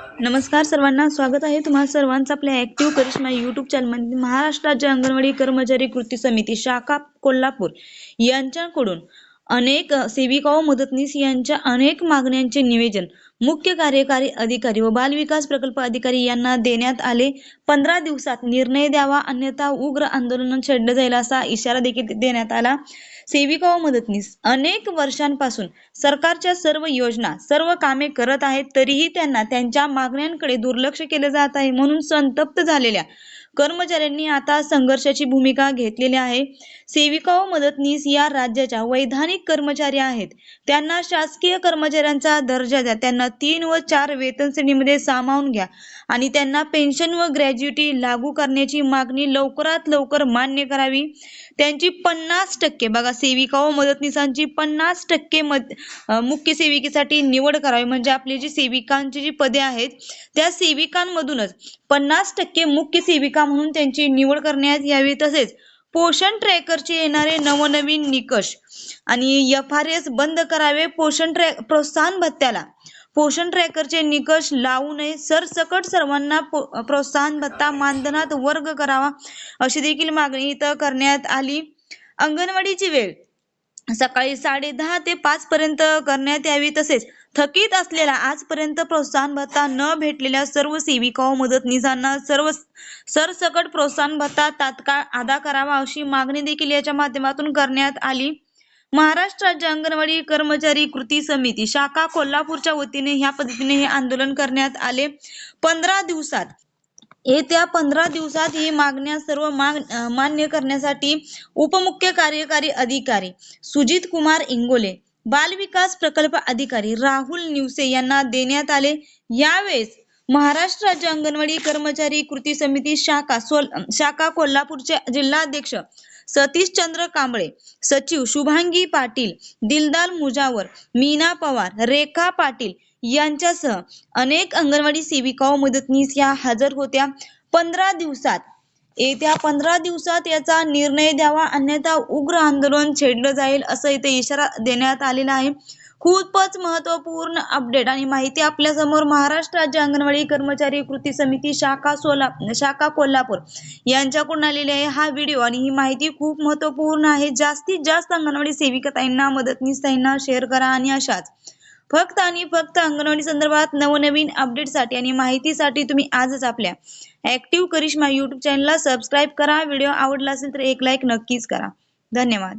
नमस्कार सर्वांना स्वागत आहे तुम्हा सर्वांचं आपल्या ॲक्टिव्ह करिश्मा यूट्यूब चॅनलमध्ये महाराष्ट्र राज्य अंगणवाडी कर्मचारी कृती समिती शाखा कोल्हापूर यांच्याकडून अनेक सेविकाओ सेविका व मदतनीस यांच्या अनेक मागण्यांचे निवेदन मुख्य कार्यकारी अधिकारी व बालविकास प्रकल्प अधिकारी यांना देण्यात आले. पंधरा दिवसात निर्णय द्यावा अन्यथा उग्र आंदोलन छेडलं जाईल असा इशारा देखील देण्यात आला. सेविका व मदतनीस अनेक वर्षांपासून सरकारच्या सर्व योजना सर्व कामे करत आहेत तरीही त्यांना त्यांच्या मागण्यांकडे दुर्लक्ष केले जात आहे म्हणून संतप्त झालेल्या कर्मचाऱ्यांनी आता संघर्षाची भूमिका घेतलेली आहे. सेविका व मदतनीस या राज्याच्या वैधानिक कर्मचारी आहेत. त्यांना शासकीय कर्मचाऱ्यांचा दर्जा द्या. त्यांना तीन व चार वेतन श्रेणीमध्ये सामावून घ्या. आणि त्यांना पेन्शन व ग्रॅज्युटी लागू करण्याची मागणी लवकरात लवकर मान्य करावी. त्यांची पन्नास टक्के बघा सेविका व मदतनीसांची पन्नास टक्के मद मुख्य सेविकेसाठी निवड करावी. म्हणजे आपली जी सेविकांची जी पदे आहेत त्या सेविकांमधूनच पन्नास टक्के मुख्य सेविका म्हणून त्यांची निवड करण्यात यावी. तसेच पोषण ट्रॅकरचे येणारे नवनवीन निकष आणि एफ आर एस बंद करावे पोषण ट्रॅक प्रोत्साहन भत्त्याला. पोषण ट्रॅकरचे निकष लावू नये. सरसकट सर्वांना पो- प्रोत्साहन भत्ता मानधनात वर्ग करावा अशी देखील मागणी इथं करण्यात आली. अंगणवाडीची वेळ. सकाळी साडे दहा ते पाच पर्यंत करण्यात यावी तसेच थकीत असलेला आजपर्यंत प्रोत्साहन भत्ता न भेटलेल्या सर्व सेविका व मदतनीसांना सर्व सरसकट प्रोत्साहन भत्ता तात्काळ अदा करावा अशी मागणी देखील याच्या माध्यमातून करण्यात आली. महाराष्ट्र राज्य अंगणवाडी कर्मचारी कृती समिती शाखा कोल्हापूरच्या वतीने ह्या पद्धतीने हे आंदोलन करण्यात आले. पंधरा दिवसात येत्या पंधरा दिवसात ही मागण्या सर्व माग मान्य करण्यासाठी उपमुख्य कार्यकारी अधिकारी सुजित कुमार इंगोले बालविकास प्रकल्प अधिकारी राहुल निवसे यांना देण्यात आले. यावेळेस महाराष्ट्र राज्य अंगणवाडी कर्मचारी कृती समिती शाखा सोल शाखा कोल्हापूरचे जिल्हाध्यक्ष सतीश चंद्र कांबळे सचिव शुभांगी पाटील दिलदार मुजावर मीना पवार रेखा पाटील यांच्यासह अनेक अंगणवाडी सेविका मदतनीस या हजर होत्या. पंधरा दिवसात येत्या पंधरा दिवसात याचा निर्णय द्यावा अन्यथा उग्र आंदोलन छेडलं जाईल असं इथे इशारा देण्यात आलेला आहे. खूपच महत्त्वपूर्ण अपडेट आणि माहिती आपल्यासमोर महाराष्ट्र राज्य अंगणवाडी कर्मचारी कृती समिती शाखा सोला शाखा कोल्हापूर यांच्याकडून आलेली आहे हा व्हिडिओ आणि ही माहिती खूप महत्त्वपूर्ण आहे. जास्तीत जास्त अंगणवाडी सेविका ताईंना मदतनीस ताईंना शेअर करा आणि अशाच. फक्त आणि फक्त अंगणवाडी संदर्भात नवनवीन अपडेटसाठी आणि माहितीसाठी तुम्ही आजच आपल्या ऍक्टिव्ह करिश्मा यूट्यूब चॅनलला सबस्क्राईब करा. व्हिडिओ आवडला असेल तर एक लाईक नक्कीच करा. धन्यवाद.